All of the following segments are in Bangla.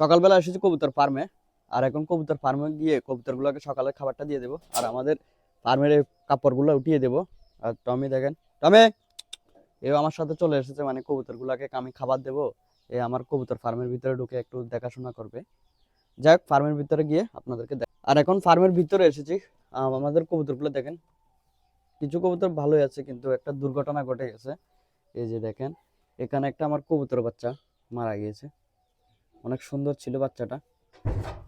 সকালবেলা এসেছি কবুতর ফার্মে আর এখন কবুতর ফার্মে গিয়ে কবুতরগুলোকে সকালে খাবারটা দিয়ে দেবো আর আমাদের ফার্মের কাপড়গুলো উঠিয়ে দেবো। আর টমি দেখেন টমে এও আমার সাথে চলে এসেছে মানে কবুতরগুলোকে আমি খাবার দেবো। এ আমার কবুতর ফার্মের ভিতরে ঢুকে একটু দেখাশোনা করবে। যাই ফার্মের ভিতরে গিয়ে আপনাদেরকে দেখ আর এখন ফার্মের ভিতরে এসেছি। আম, আমাদের কবুতরগুলো দেখেন কিছু কবুতর ভালোই আছে কিন্তু একটা দুর্ঘটনা ঘটে গেছে। এই যে দেখেন এখানে একটা আমার কবুতর বাচ্চা মারা গিয়েছে। অনেক সুন্দর ছিল বাচ্চাটা।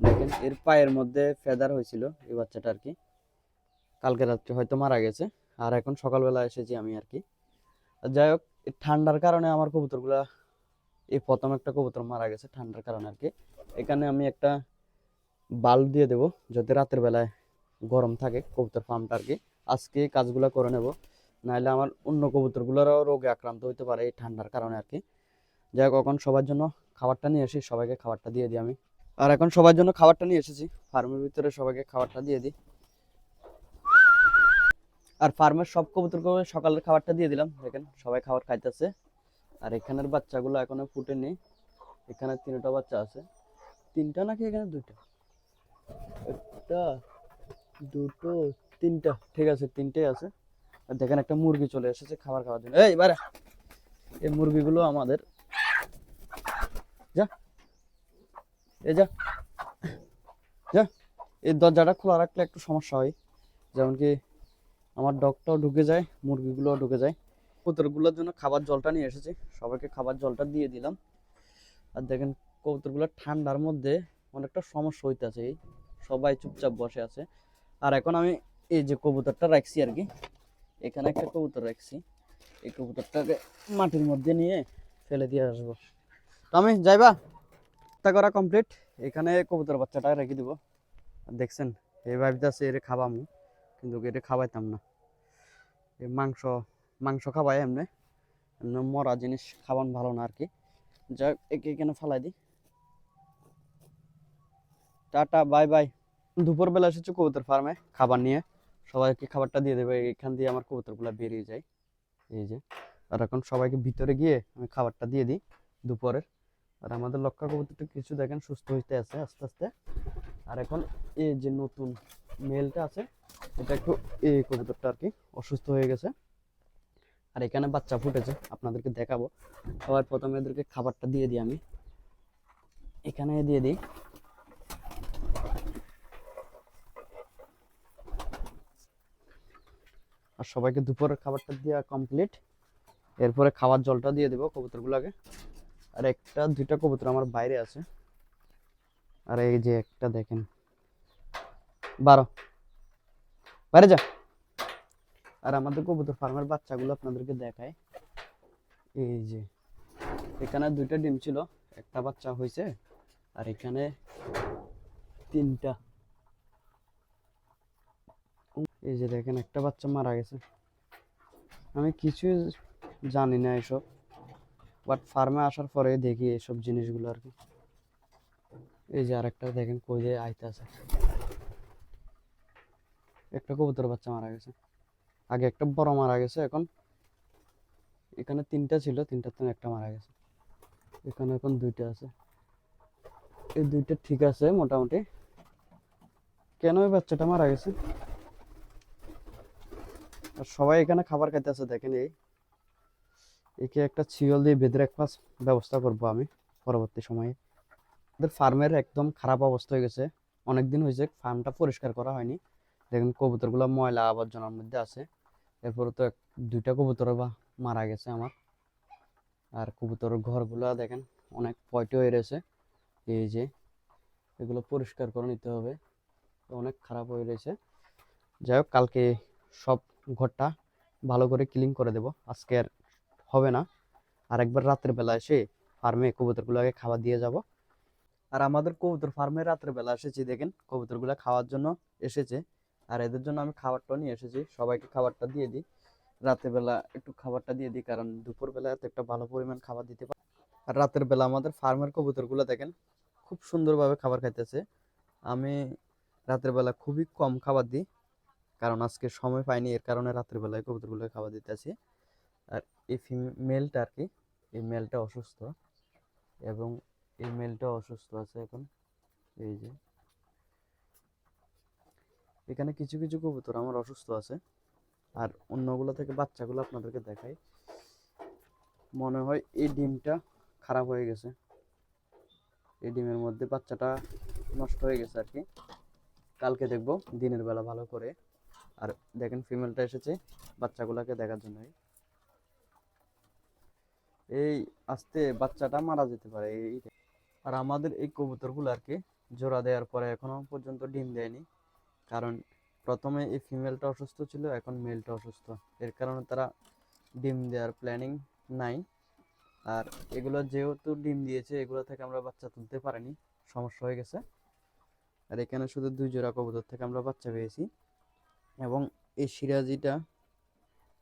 দেখেন, এর পায়ের মধ্যে ফেদার হয়েছিল এই বাচ্চাটা আর কি। কালকে রাত্রে হয়তো মারা গেছে, আর এখন সকালবেলা এসেছি আমি আর কি। যাই হোক ঠান্ডার কারণে আমার কবুতরগুলা, এই প্রথম একটা কবুতর মারা গেছে ঠান্ডার কারণে আর কি। এখানে আমি একটা বাল্ব দিয়ে দেবো যাতে রাতের বেলায় গরম থাকে কবুতর ফার্মটা আর কি। আজকে কাজগুলো করে নেব নাহলে আমার অন্য কবুতরগুলোরও রোগে আক্রান্ত হতে পারে এই ঠান্ডার কারণে আর কি। যাই হোক, এখন সবার জন্য খাবারটা নিয়ে আসি, সবাইকে খাবারটা দিয়ে দিই আমি। আর এখন সবার জন্য খাবারটা নিয়ে এসেছি, ফার্মের ভিতরে সবাইকে খাবারটা দিয়ে দিই। আর ফার্মের সব কবুতরকে সকালের খাবারটা দিয়ে দিলাম, দেখেন, সবাই খাবার খাইতেছে। আর এখানের বাচ্চাগুলো এখনও ফুটেনি, এখানে তিনটা বাচ্চা আছে। তিনটা নাকি এখানে দুইটা? একটা, দুটো, তিনটা, ঠিক আছে, তিনটেই আছে। আর দেখেন একটা মুরগি চলে এসেছে খাবার খাওয়ার জন্য। এই বারে এই মুরগিগুলো আমাদের যা এই যা। যা, এই দরজাটা খোলা রাখলে একটু সমস্যা হয়। যেমন কি আমার ডগটাও ঢুকে যায়, মুরগিগুলোও ঢুকে যায়। কবুতরগুলোর জন্য খাবার জলটা নিয়ে এসেছি। সবাইকে খাবার জলটা দিয়ে দিলাম। আর দেখেন, কবুতরগুলো ঠান্ডার মধ্যে অনেকটা সমস্যা হইতেছে। এই সবাই চুপচাপ বসে আছে। আর এখন আমি এই যে কবুতরটা রাখছি আর কি, এখানে একটা কবুতর রাখছি। এই কবুতরটাকে মাটির মধ্যে নিয়ে ফেলে দিয়ে আসব। তো আমি যাইবা? তা করা কমপ্লিট এখানে কবুতর বাচ্চাটা রেখে দিব। দেখছেন এই ভাবিতেছে এর খাবামু। কিন্তু এটা খাওয়াইতাম না। এই মাংস মাংস খাওয়াই এমনি। এমনি মরা জিনিস খাওয়ান ভালো না আর কি হোক, একে এখানে ফালাই দিই। Tata bye bye. দুপুরবেলা এসেছি কবুতর ফার্মে খাবার নিয়ে। সবাইকে খাবারটা দিয়ে দেবে। এখান দিয়ে আমার কবুতরগুলো বেরিয়ে যায়। এই যে আর এখন সবাইকে ভিতরে গিয়ে আমি খাবারটা দিয়ে দিই দুপুরের। আর আমাদের লক্ষ্য কবুতরটা কিছু দেখেন, সুস্থ হইতে আছে আস্তে আস্তে। আর এখন এই যে নতুন মেলটা আছে, এটা একটু এই কবুতরটা আর কি অসুস্থ হয়ে গেছে। আর এখানে বাচ্চা ফুটেছে, আপনাদেরকে দেখাবো। সবার প্রথমে এদেরকে খাবারটা দিয়ে দিই আমি। এখানে দিয়ে দিই। আর সবাইকে দুপুরের খাবারটা দেওয়া কমপ্লিট এরপরে খাবার জলটা দিয়ে দেবো কবুতরগুলোকে। আর একটা, দুইটা কবুতর আমার বাইরে আছে। আর এই যে একটা দেখেন। বারো। বাইরে যা। আর আমাদের কবুতর ফার্মের বাচ্চাগুলো আপনাদেরকে দেখায়। এই যে, এখানে দুইটা ডিম ছিল, একটা বাচ্চা হয়েছে আর এখানে তিনটা। এই যে দেখেন, একটা বাচ্চা মারা গেছে। আমি কিছু জানি না এসব। বাট ফার্মে আসার পরে দেখি এসব জিনিসগুলো আর কি। এই যে আরেকটা দেখেন কই যে আইতে আছে। একটা কবুতর বাচ্চা মারা গেছে। আগে একটা বড় মারা গেছে, এখন এখানে তিনটা ছিল, তিনটার তো একটা মারা গেছে। এখানে এখন দুইটা আছে। এই দুইটা ঠিক আছে মোটামুটি। কেন ওই বাচ্চাটা মারা গেছে? আর সবাই এখানে খাবার খাইতে আছে দেখেন এই। একে একটা ছিয়ল দিয়ে বেঁধে রাখবার ব্যবস্থা করব আমি পরবর্তী সময়ে। আমাদের ফার্মের একদম খারাপ অবস্থা হয়ে গেছে। অনেক দিন হয়েছে, ফার্মটা পরিষ্কার করা হয়নি। দেখেন, কবুতরগুলো ময়লা আবর্জনার মধ্যে আছে। এরপরে তো এক- দুইটা কবুতর বা মারা গেছে আমার। আর কবুতরের ঘরগুলো দেখেন, অনেক পয়টে হয়ে রয়েছে। এই যে, এগুলো পরিষ্কার করে নিতে হবে। অনেক খারাপ হয়ে রয়েছে। যাই হোক, কালকে সব ঘরটা ভালো করে ক্লিন করে দেব। আজকে আর হবে না। আর একবার রাতের বেলা এসে ফার্মে কবুতরগুলোকে খাবার দিয়ে যাব। আর আমাদের কবুতর ফার্মে রাতের বেলা এসেছি, দেখেন কবুতরগুলো খাওয়ার জন্য এসেছে। আর এদের জন্য আমি খাবারটা নিয়ে এসেছি, সবাইকে খাবারটা দিয়ে দিই। রাতের বেলা একটু খাবারটা দিয়ে দিই, কারণ দুপুর বেলা এত একটা ভালো পরিমাণ খাবার দিতে পারি। আর রাতের বেলা আমাদের ফার্মের কবুতরগুলো দেখেন খুব সুন্দরভাবে খাবার খাইতেছে। আমি রাতের বেলা খুবই কম খাবার দিই, কারণ আজকে সময় পাইনি, এর কারণে রাতের বেলায় কবুতরগুলো খাবার দিতেছি। এই ফিমেলটা আর কি, এই মেলটা অসুস্থ এবং এই মেলটা অসুস্থ আছে এখন, এই যে। এখানে কিছু কিছু কবুতর আমার অসুস্থ আছে, আর অন্যগুলো থেকে বাচ্চাগুলো আপনাদেরকে দেখাই। মনে হয় এই ডিমটা খারাপ হয়ে গেছে। এই ডিমের মধ্যে বাচ্চাটা নষ্ট হয়ে গেছে আর কি। কালকে দেখব, দিনের বেলা ভালো করে। আর দেখেন ফিমেলটা এসেছে বাচ্চাগুলোকে দেখার জন্য এই আস্তে বাচ্চাটা মারা যেতে পারে, এই আর আমাদের এই কবুতরগুলো আর কি জোড়া দেওয়ার পরে এখনও পর্যন্ত ডিম দেয়নি। কারণ প্রথমে এই ফিমেলটা অসুস্থ ছিল, এখন মেলটা অসুস্থ। এর কারণে তারা ডিম দেওয়ার প্ল্যানিং নাই। আর এগুলো যেহেতু ডিম দিয়েছে, এগুলো থেকে আমরা বাচ্চা তুলতে পারিনি, সমস্যা হয়ে গেছে। আর এখানে শুধু দুই জোড়া কবুতর থেকে আমরা বাচ্চা পেয়েছি। এবং এই সিরাজিটা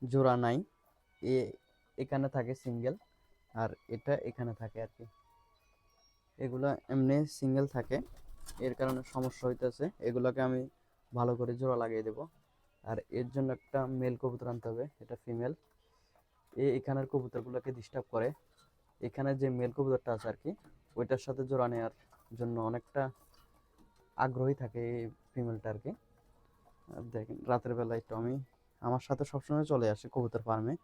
জোড়া নাই, এ এখানে থাকে সিঙ্গেল আর এটা এখানে থাকে আর কি এগুলা এমনি সিঙ্গেল থাকে। এর কারণে সমস্যা হইতেছে। এগুলোকে আমি ভালো করে জোড়া লাগিয়ে দেব। আর এর জন্য একটা মেল কবুতর আনতে হবে, এটা ফিমেল এ এখানের কবুতরগুলোকে ডিস্টার্ব করে। এখানে যে মেল কবুতরটা আছে আর কি ওইটার সাথে জোড়া নেওয়ার জন্য অনেকটা আগ্রহী থাকে এই ফিমেলটা আর কি দেখেন, রাতের বেলা একটু আমি, আমার সাথে সবসময় চলে আসে কবুতর ফার্মে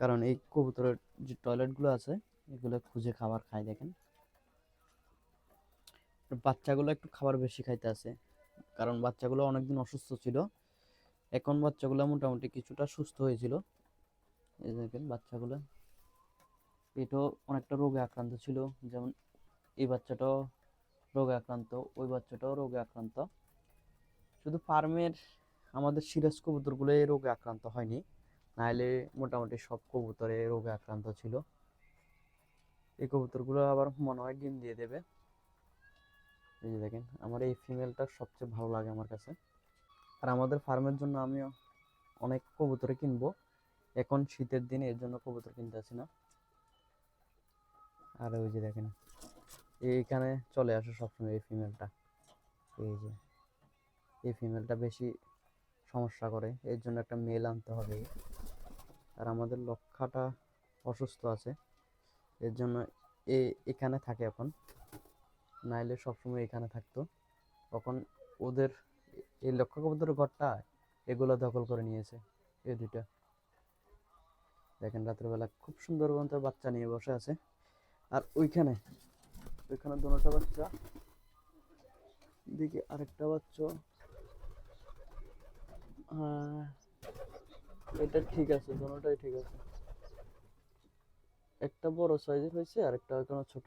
কারণ এই কবুতরের যে টয়লেটগুলো আছে, এগুলো খুঁজে খাবার খায় দেখেন। বাচ্চাগুলো একটু খাবার বেশি খাইতে আছে, কারণ বাচ্চাগুলো অনেকদিন অসুস্থ ছিল। এখন বাচ্চাগুলো মোটামুটি কিছুটা সুস্থ হয়েছিল। এই দেখেন বাচ্চাগুলো। এটাও অনেকটা রোগে আক্রান্ত ছিল, যেমন এই বাচ্চাটাও রোগে আক্রান্ত, ওই বাচ্চাটাও রোগে আক্রান্ত। শুধু ফার্মের আমাদের সিরাজ কবুতরগুলো এই রোগে আক্রান্ত হয়নি। নাহলে মোটামুটি সব কবুতরে রোগে আক্রান্ত ছিল। এই কবুতরগুলো আবার মনে হয় ডিম দিয়ে দেবে। এই যে দেখেন, আমার এই ফিমেলটা সবচেয়ে ভালো লাগে আমার কাছে। আর আমাদের ফার্মের জন্য আমিও অনেক কবুতরে কিনবো। এখন শীতের দিনে এর জন্য কবুতর কিনতে আসি না। আর ওই যে দেখেন, এইখানে চলে আসে সবসময় এই ফিমেলটা এই যে, এই ফিমেলটা বেশি সমস্যা করে, এর জন্য একটা মেল আনতে হবে। আর আমাদের লক্ষাটা অসুস্থ আছে। এর জন্য এ, এখানে থাকে এখন। নাইলে সবসময় এখানে থাকতো। তখন ওদের এই লক্ষ্য কবুতরের ঘরটা এগুলো দখল করে নিয়েছে, এই দুইটা। দেখেন, রাত্রেবেলা খুব সুন্দর মতো বাচ্চা নিয়ে বসে আছে। আর ওইখানে ওইখানে দুটা বাচ্চা দিকে আরেকটা বাচ্চা। হ্যাঁ এটা ঠিক আছে দুটাই ঠিক আছে। একটা বড় সাইজের হয়েছে আর একটা ওইখানে ছোট।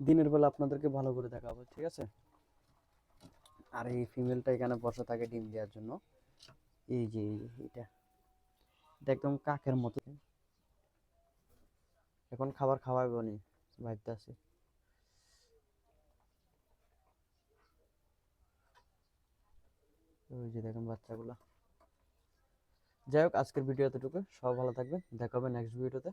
দিনের বেলা আপনাদেরকে ভালো করে দেখাবো, ঠিক আছে? আর এই ফিমেলটা এখানে বসে থাকে ডিম দেওয়ার জন্য। এই যে এটা এটা একদম কাকের মতো। এখন খাবার খাওয়াবো নি ভাবতে আছে ওই যে দেখেন বাচ্চাগুলো। যাই হোক আজকের ভিডিও এতটুকু। সব ভালো থাকবেন। দেখা হবে নেক্সট ভিডিওতে